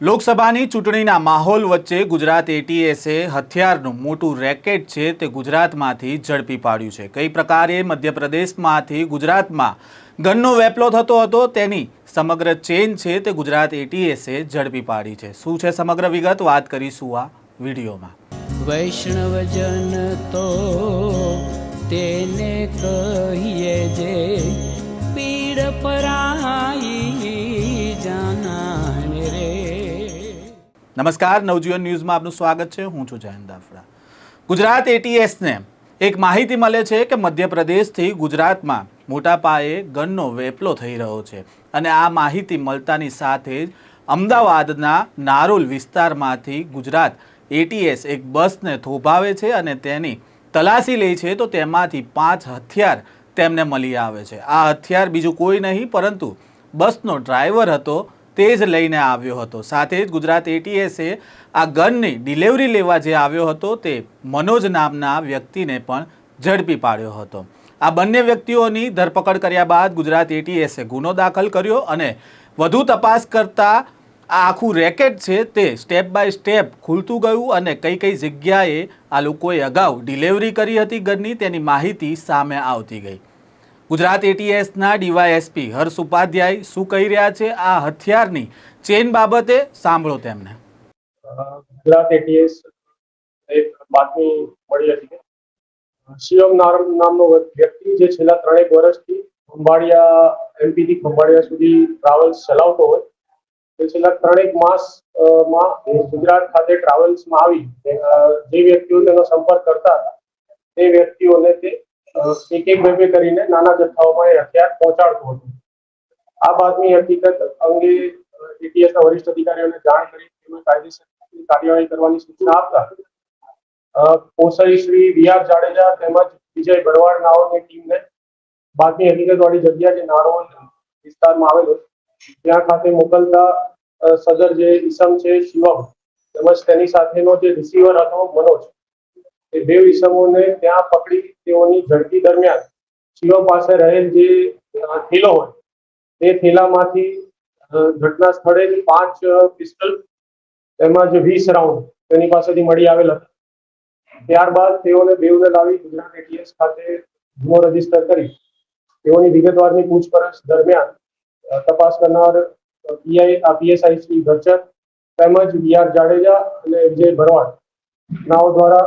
લોકસભાની ચૂંટણીના માહોલ વચ્ચે ગુજરાત એટીએસે હથિયારનું મોટું રેકેટ છે તે ગુજરાતમાંથી ઝડપી પાડ્યું છે. કઈ પ્રકારે મધ્યપ્રદેશમાંથી ગુજરાતમાં ગનનો વેપલો થતો હતો તેની સમગ્ર ચેન છે તે ગુજરાત એટીએસે ઝડપી પાડી છે. શું છે સમગ્ર વિગત? વાત કરીશું આ વિડીયોમાં. વૈષ્ણવજન તો તેને કહીએ જે પીડ પરાઈ નમસ્કાર, નવજીવન ન્યૂઝમાં આપનું સ્વાગત છે. હું છું જયંત દાફડા. ગુજરાત એટીએસને એક માહિતી મળે છે કે મધ્યપ્રદેશથી ગુજરાતમાં મોટા પાયે ગનનો વેપલો થઈ રહ્યો છે અને આ માહિતી મળતાની સાથે જ અમદાવાદના નારોલ વિસ્તારમાંથી ગુજરાત એટીએસ એક બસને થોભાવે છે અને તેની તલાશી લે છે તો તેમાંથી પાંચ હથિયાર તેમને મળી આવે છે. આ હથિયાર બીજું કોઈ નહીં, પરંતુ બસનો ડ્રાઈવર હતો તે જ લઈને આવ્યો હતો. સાથે જ ગુજરાત એટીએસે આ ગનની ડિલિવરી લેવા જે આવ્યો હતો તે મનોજ નામના વ્યક્તિને પણ ઝડપી પાડ્યો હતો. આ બંને વ્યક્તિઓની ધરપકડ કર્યા બાદ ગુજરાત એટીએસે ગુનો દાખલ કર્યો અને વધુ તપાસ કરતા આ આખું રેકેટ છે તે સ્ટેપ બાય સ્ટેપ ખુલતું ગયું અને કઈ કઈ જગ્યાએ આ લોકોએ અગાઉ ડિલિવરી કરી હતી ગનની તેની માહિતી સામે આવતી ગઈ. ગુજરાત એટીએસના ડીવાયએસપી હર્ષ ઉપાધ્યાય શું કહી રહ્યા છે? આ હથિયારની ચેન બાબતે સાંભળો તેમને. ગુજરાત એટીએસ એક બાતમી મળી હતી કે શિવમ નામ- નામનો વ્યક્તિ જે છેલ્લા ત્રણેક વર્ષથી ખંભાળિયા એમપી થી ખંભાળિયા સુધી ટ્રાવેલ્સ ચલાવતો હોય તે છેલ્લા ત્રણેક માસમાં ગુજરાત ખાતે ટ્રાવેલ્સમાં આવી. જે વ્યક્તિઓ તેનો સંપર્ક કરતા હતા, તે વ્યક્તિઓને તે એક એક બે કરીને નાના જથ્થાઓમાં એ હથિયાર પહોંચાડતો હતો. આ બાદની હકીકત અંગે એટીએસના વરિષ્ઠ અધિકારીઓને જાણ કરી તેમજ કાયદેસર કાર્યવાહી કરવાની સૂચના આપતા કોસાઈ શ્રી વી જાડેજા તેમજ વિજય ભરવાડ નાઓની ટીમને બાદની હકીકત વાળી જગ્યા જે નારોલ વિસ્તારમાં આવેલો, ત્યાં ખાતે મોકલતા સદર જે ઈસમ છે, શિવમ તેમજ તેની સાથેનો જે રિસીવર હતો, મનોજ એ બે ઈસમોને ત્યાં પકડી તેઓની ઝડપી દરમિયાન શિવો પાસે રહેલ જે થેલો હોય, તે થેલામાંથી ઘટના સ્થળેથી પાંચ પિસ્ટલ તેમજ વીસ રાઉન્ડ તેની પાસેથી મળી આવેલ હતા. ત્યારબાદ તેઓને બેઉને લાવી ગુજરાત એટીએસ ખાતે ગુનો રજિસ્ટર કરી તેઓની વિગતવારની પૂછપરછ દરમિયાન તપાસ કરનાર પીઆઈ પીએસઆઈ શ્રી ગચર તેમજ વી આર જાડેજા અને વિજય ભરવાડ, નાઓ દ્વારા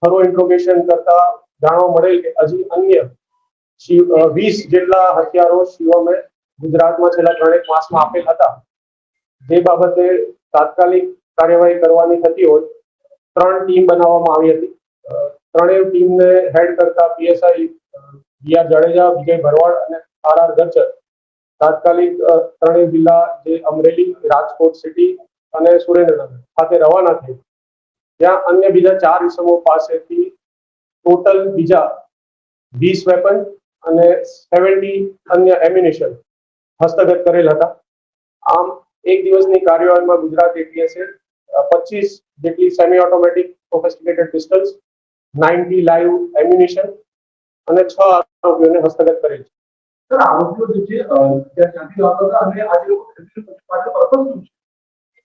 થરો ઇન્ટ્રોગેશન કરતા જાણવા મળેલ કે હજી અન્ય વીસ જેટલા હથિયારો શિવમે ગુજરાતમાં છેલ્લા ત્રણેક માસમાં આપેલ હતા. જે બાબતે તાત્કાલિક કાર્યવાહી કરવાની થતી હોય, ત્રણ ટીમ બનાવવામાં આવી હતી. ત્રણેય ટીમને હેડ કરતા પીએસઆઈ આર જાડેજા, વિજય ભરવાડ અને આર આર ગચ્ચર તાત્કાલિક ત્રણેય જિલ્લા જે અમરેલી, રાજકોટ સિટી અને સુરેન્દ્રનગર ખાતે રવાના થઈ ત્યાં અન્ય બીજા ચાર ઇસમો પાસેથી ટોટલ બીજા વીસ વેપન અને સેવન્ટી અન્ય એમ્યુનેશન હસ્તગત કરેલ હતા. આમ એક દિવસની કાર્યવાહીમાં ગુજરાત એટીએસએ પચીસ જેટલી semi automatic sophisticated pistols ninety live ammunition અને છ આરોપીઓને હસ્તગત કરેલ છે. આરોપીઓ જે છે?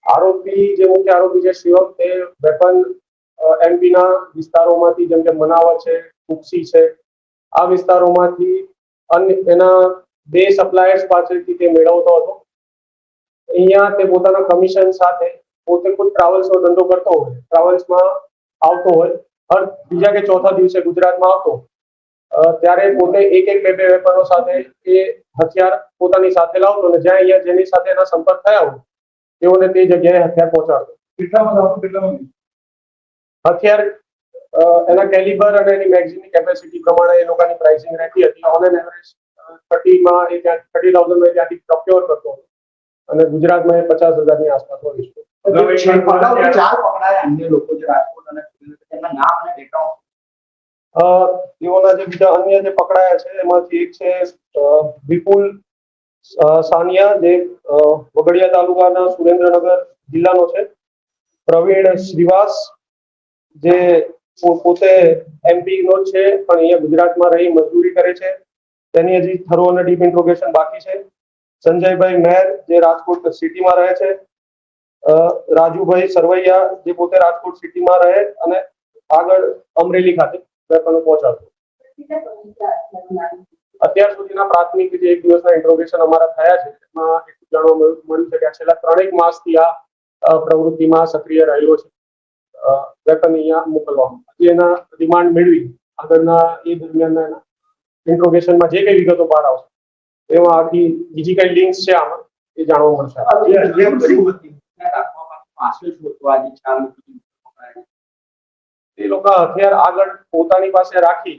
આરોપી જે મુખ્ય આરોપી છે શિવમ, તે વેપન એમપીના વિસ્તારોમાંથી જેમ કે મનાવા છે કુક્ષી છે, આ વિસ્તારોમાંથી અન્ય, એના બે સપ્લાયર્સ પાસેથી તે મેળવતો હતો. અહીંયા તે પોતાના કમિશન સાથે પોતે ખુદ ટ્રાવેલ્સનો ધંધો કરતો હોય ટ્રાવેલ્સમાં આવતો હોય, હર બીજા કે ચોથા દિવસે ગુજરાતમાં આવતો ત્યારે પોતે એક એક બે બે વેપનો સાથે એ હથિયાર પોતાની સાથે લાવતો અને જ્યાં અહીંયા જેની સાથે એના સંપર્ક થયા હોય તેઓને તે જગ્યાએ હથિયાર પહોંચાડતો? હથિયાર એના કેલિબર અને એની મેગઝીનની કેપેસિટી પ્રમાણે એ લોકોની પ્રાઇસિંગ રહેતી હતી. ઓન એન એવરેજ થર્ટીમાં એ ત્યાં થર્ટી થાઉઝન્ડમાં ત્યાંથી પ્રોક્યોર કરતો હતો. અને ગુજરાતમાં એ પચાસ હજારની આસપાસ હોય છે. ચાર પકડાયા અન્ય લોકો જે રાજકોટ અને સુરેન્દ્રનગર, નામ અને તેઓના જે બીજા અન્ય જે પકડાયા છે એમાંથી એક છે વિપુલ સાનિયા જે વગડિયા તાલુકાના સુરેન્દ્રનગર જિલ્લાનો છે. પ્રવીણ શ્રીવાસ જે પોતે એમપી નો છે, પણ અહીંયા ગુજરાતમાં રહી મજદૂરી કરે છે. તેની હજી થરો અને ડીપ ઇન્ટ્રોગેશન બાકી છે. સંજયભાઈ મહેર જે રાજકોટ સિટીમાં રહે છે. રાજુભાઈ સરવૈયા જે પોતે રાજકોટ સિટીમાં રહે અને આગળ અમરેલી ખાતે પહોંચાડતો. અત્યાર સુધીના પ્રાથમિક જે એક દિવસના ઇન્ટ્રોગેશન અમારા થયા છે એમાં એટલું જાણવા મળ્યું છે કે છેલ્લા ત્રણેક માસથી આ પ્રવૃત્તિમાં સક્રિય રહ્યો છે. વેપન અહીંયા મોકલવામાં હજી એના રિમાન્ડ મેળવી આગળના એ દરમિયાન એના ઇન્ટ્રોગેશનમાં જે કઈ વિગતો બહાર આવશે એમાં આખી બીજી કઈ લિંક્સ છે આમાં એ જાણવા મળશે. એ લોકો હથિયાર આગળ પોતાની પાસે રાખી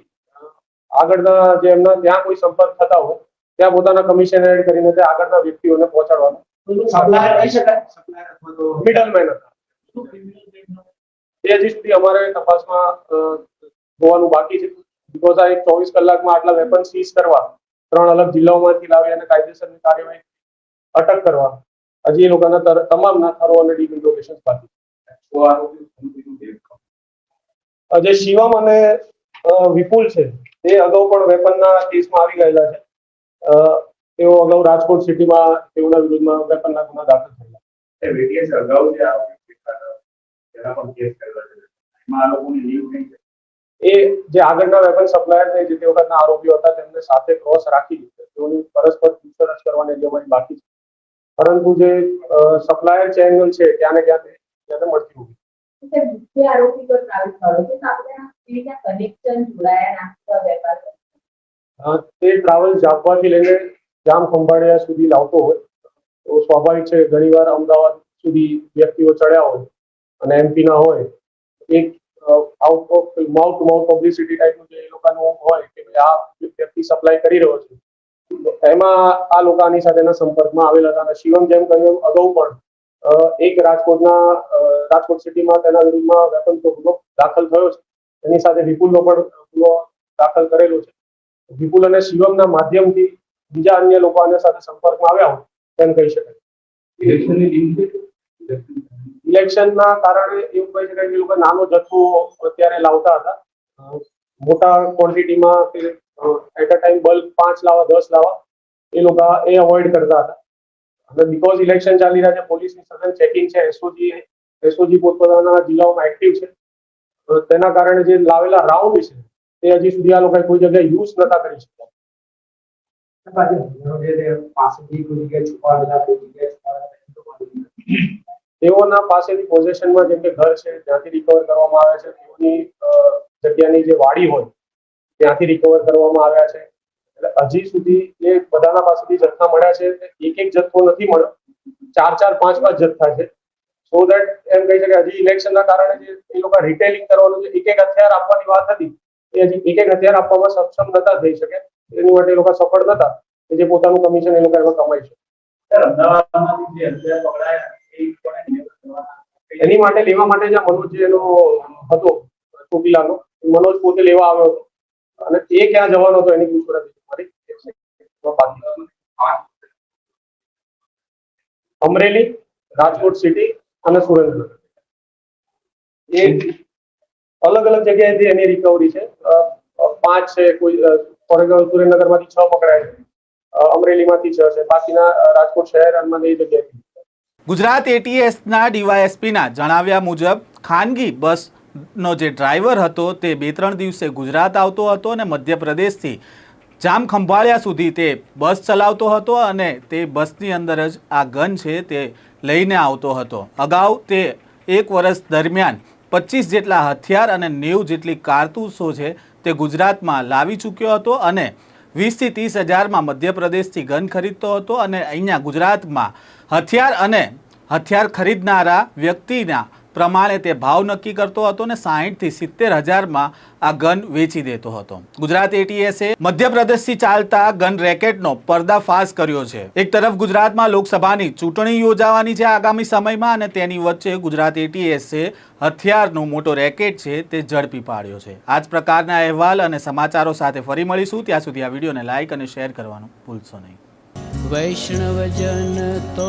આગળના જે એમના ત્યાં કોઈ સંપર્ક થતા હોય ત્યાં પોતાના કમિશન એડ કરીને તે આગળના વ્યક્તિઓને પહોંચાડવાનો. મિડલમેન હતા. હજી સુધી અમારે તપાસમાં જોવાનું બાકી છે. બીકોઝ આ એક ચોવીસ કલાકમાં આટલા વેપન સીઝ કરવા ત્રણ અલગ જિલ્લાઓમાંથી લાવી અને કાયદેસરની કાર્યવાહી અટક કરવા. હજી એ લોકોના તમામ તમામના થરો અને ડીપ ઇન્ટ્રોગેશન બાકી જે શિવમ અને વિપુલ છે તે અગાઉ પણ વેપનના કેસમાં આવી ગયેલા છે. તેઓ અગાઉ રાજકોટ સિટીમાં તેઓના વિરુદ્ધમાં વેપનના ગુના દાખલ થયેલા. એ અગાઉ જે આરોપી દેખાતા તેના પર કેસ એમાં આ લોકોની લીવ નહીં એ જે આગળના વેપન સપ્લાયર છે જે તે વખતના આરોપીઓ હતા તેમને સાથે ક્રોસ રાખી તેઓની પરસ્પર પૂછપરછ કરવાની અમારી બાકી છે. પરંતુ જે સપ્લાયર ચેનલ છે ત્યાં ને ત્યાં તે તેને મળતી હોવી. તો તે ટ્રાવેલ જામવાથી લઈને જામ ખંભાળિયા સુધી લાવતો હોય, તો સ્વાભાવિક છે ઘણીવાર અમદાવાદ સુધી વ્યક્તિઓ ચડ્યા હોય અને એમપી ના હોય, એક out of mouth to mouth publicity ટાઈપનું જે એ લોકોનું હોય કે ભાઈ આ વ્યક્તિ સપ્લાય કરી રહ્યો છે એમાં આ લોકોની સાથેના સંપર્કમાં આવેલા હતા અને શિવમ જેમ કહ્યું અગાઉ પણ એક રાજકોટના રાજકોટ સિટીમાં તેના વિરુદ્ધમાં વેપન ગુનો દાખલ થયો છે. એની સાથે વિપુલનો પણ ગુનો દાખલ કરેલો છે. વિપુલ અને શિવમના માધ્યમથી બીજા અન્ય લોકો આના સાથે સંપર્કમાં આવ્યા હોય તેમ કહી શકાય. ઇલેક્શનની કારણે એવું કહી શકાય કે લોકો નાનો જથ્થો અત્યારે લાવતા હતા. મોટા ક્વોન્ટિટીમાં કે એટ અ ટાઈમ બલ્ક પાંચ લાવવા દસ લાવવા એ લોકો એ અવોઇડ કરતા હતા. અને બીકોઝ ઇલેક્શન ચાલી રહ્યા છે પોલીસની સઘન ચેકિંગ છે એસઓજી એસઓજી પોતપોતાના જિલ્લાઓમાં એક્ટિવ છે. તેના કારણે જે લાવેલા રાઉન્ડ છે, તે હજી સુધી આ લોકો કોઈ જગ્યાએ યુઝ નતા કરી શક્યા. તેઓના પાસેથી પોઝેશનમાં જેમ કે ઘર છે, ત્યાંથી રિકવર કરવામાં આવે છે. તેઓની જગ્યાની જે વાડી હોય, ત્યાંથી રિકવર કરવામાં આવ્યા છે. એટલે હજી સુધી એ બધાના પાસેથી જથ્થા મળ્યા છે. એક એક જથ્થો નથી મળ્યો. ચાર ચાર પાંચ પાંચ જથ્થા છે. સો દેટ એમ કહી શકાય હજી ઇલેક્શનના કારણે જે એ લોકો રિટેલિંગ કરવાનું છે એક એક હથિયાર આપવાની વાત હતી એ હજી એક એક હથિયાર આપવામાં સક્ષમ નતા થઈ શકે. એની માટે એ લોકો સફળ નતા કે જે પોતાનું કમિશન એ લોકો એમાં કમાઈ શકે. અમદાવાદમાંથી જે હથિયાર પકડાયા એ પણ એને માટે લેવા માટે જે મનોજ એનો હતો ચોટીલાનો. મનોજ પોતે લેવા આવ્યો હતો. અને એ ક્યાં જવાનો હતો એની પૂછપરછ મારી. અમરેલી રાજકોટ સિટી અને સુરેન્દ્રનગર એ અલગ અલગ જગ્યાએથી એની રિકવરી છે. પાંચ છે કોઈ ફોર એક્ઝામ્પલ સુરેન્દ્રનગરમાંથી છ પકડાય છે. અમરેલીમાંથી છ છે. બાકીના રાજકોટ શહેર અને એ જગ્યાએથી ગુજરાત એટીએસના ડીવાયએસપીના જણાવ્યા મુજબ ખાનગી બસનો જે ડ્રાઈવર હતો તે બે ત્રણ દિવસે ગુજરાત આવતો હતો અને મધ્યપ્રદેશથી જામ ખંભાળિયા સુધી તે બસ ચલાવતો હતો અને તે બસની અંદર જ આ ગન છે તે લઈને આવતો હતો. અગાઉ તે એક વર્ષ દરમિયાન પચીસ જેટલા હથિયાર અને નેવું જેટલી કારતૂસો છે તે ગુજરાતમાં લાવી ચૂક્યો હતો અને વીસથી ત્રીસ હજારમાં મધ્યપ્રદેશથી ગન ખરીદતો હતો અને અહીંયા ગુજરાતમાં હથિયાર અને હથિયાર ખરીદનારા વ્યક્તિના પ્રમાણે તે ભાવ નક્કી કરતો હતો અને સાહીઠથી સિત્તેર હજારમાં આ ગન વેચી દેતો હતો. ગુજરાત એટીએસે મધ્યપ્રદેશથી ચાલતા ગન રેકેટનો પર્દાફાશ કર્યો છે. એક તરફ ગુજરાતમાં લોકસભાની ચૂંટણી યોજાવાની છે આગામી સમયમાં અને તેની વચ્ચે ગુજરાત એટીએસે હથિયારનો મોટો રેકેટ છે તે ઝડપી પાડ્યો છે. આ જ પ્રકારના અહેવાલ અને સમાચારો સાથે ફરી મળીશું. ત્યાં સુધી આ વિડીયોને લાઇક અને શેર કરવાનું ભૂલશો નહીં. વૈષ્ણવજન તો